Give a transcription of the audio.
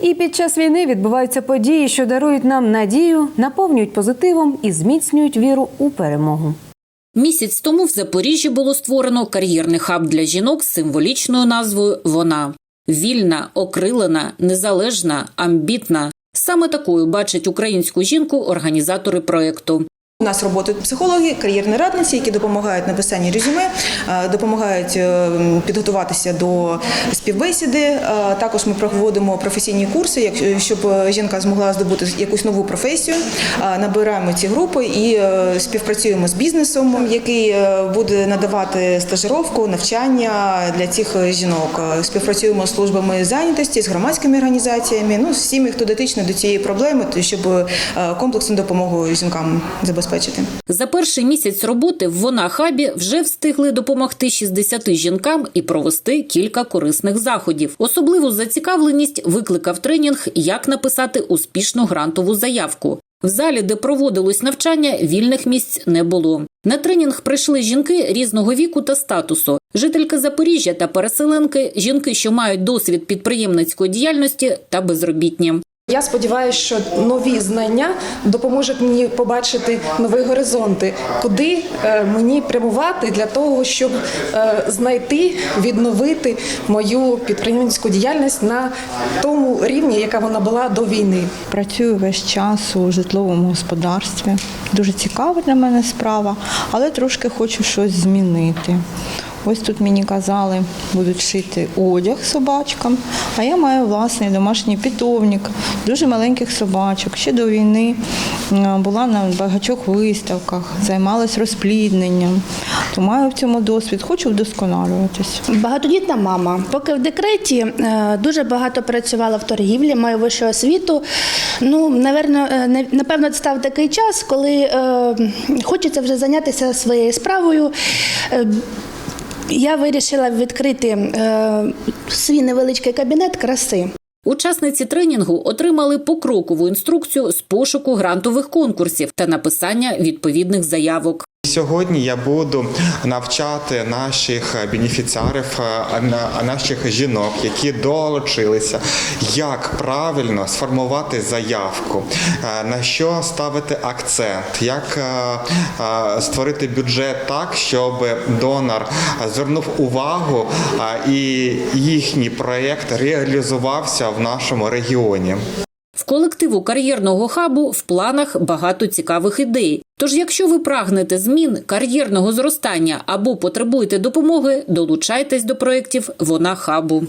І під час війни відбуваються події, що дарують нам надію, наповнюють позитивом і зміцнюють віру у перемогу. Місяць тому в Запоріжжі було створено кар'єрний хаб для жінок з символічною назвою Вона вільна, окрилена, незалежна, амбітна. Саме такою бачать українську жінку організатори проєкту. У нас працюють психологи, кар'єрні радниці, які допомагають написанні резюме, е, допомагають е, підготуватися до співбесіди. Е, Також ми проводимо професійні курси, щоб жінка змогла здобути якусь нову професію. Набираємо ці групи і співпрацюємо з бізнесом, який буде надавати стажировку, навчання для цих жінок. Співпрацюємо з службами зайнятості, з громадськими організаціями, ну з всіми, хто дотичний до цієї проблеми, щоб комплексну допомогу жінкам забезпечити. За перший місяць роботи в Вона хабі вже встигли допомогти 60 жінкам і провести кілька корисних заходів. Особливу зацікавленість викликав тренінг, як написати успішну грантову заявку. В залі, де проводилось навчання, вільних місць не було. На тренінг прийшли жінки різного віку та статусу. Жительки Запоріжжя та переселенки, жінки, що мають досвід підприємницької діяльності та безробітні. Я сподіваюся, що нові знання допоможуть мені побачити нові горизонти, куди е, мені прямувати для того, щоб е, знайти, відновити мою підприємницьку діяльність на тому рівні, яка вона була до війни. Працюю весь час у житловому господарстві. Дуже цікава для мене справа, але трошки хочу щось змінити. Ось тут мені казали, будуть шити одяг собачкам, а я маю власний домашній питомник, дуже маленьких собачок. Ще до війни е, була на багатьох виставках, займалась розплідненням. То маю в цьому досвід, хочу вдосконалюватись. Багатодітна мама. Поки в декреті е, дуже багато працювала в торгівлі, маю вищу освіту. Ну, наверно, е, напевно, став такий час, коли хочеться вже зайнятися своєю справою. Я вирішила відкрити е, свій невеличкий кабінет краси. Учасниці тренінгу отримали покрокову інструкцію з пошуку грантових конкурсів та написання відповідних заявок. Сьогодні я буду навчати наших бенефіціарів, на- наших жінок, які долучилися, як правильно сформувати заявку, е, на що ставити акцент, як е, е, створити бюджет так, щоб донор звернув увагу е, і їхній проєкт реалізувався в нашому регіоні. Колективу кар'єрного хабу в планах багато цікавих ідей. Тож, якщо ви прагнете змін, кар'єрного зростання або потребуєте допомоги, долучайтесь до проєктів Вона хабу.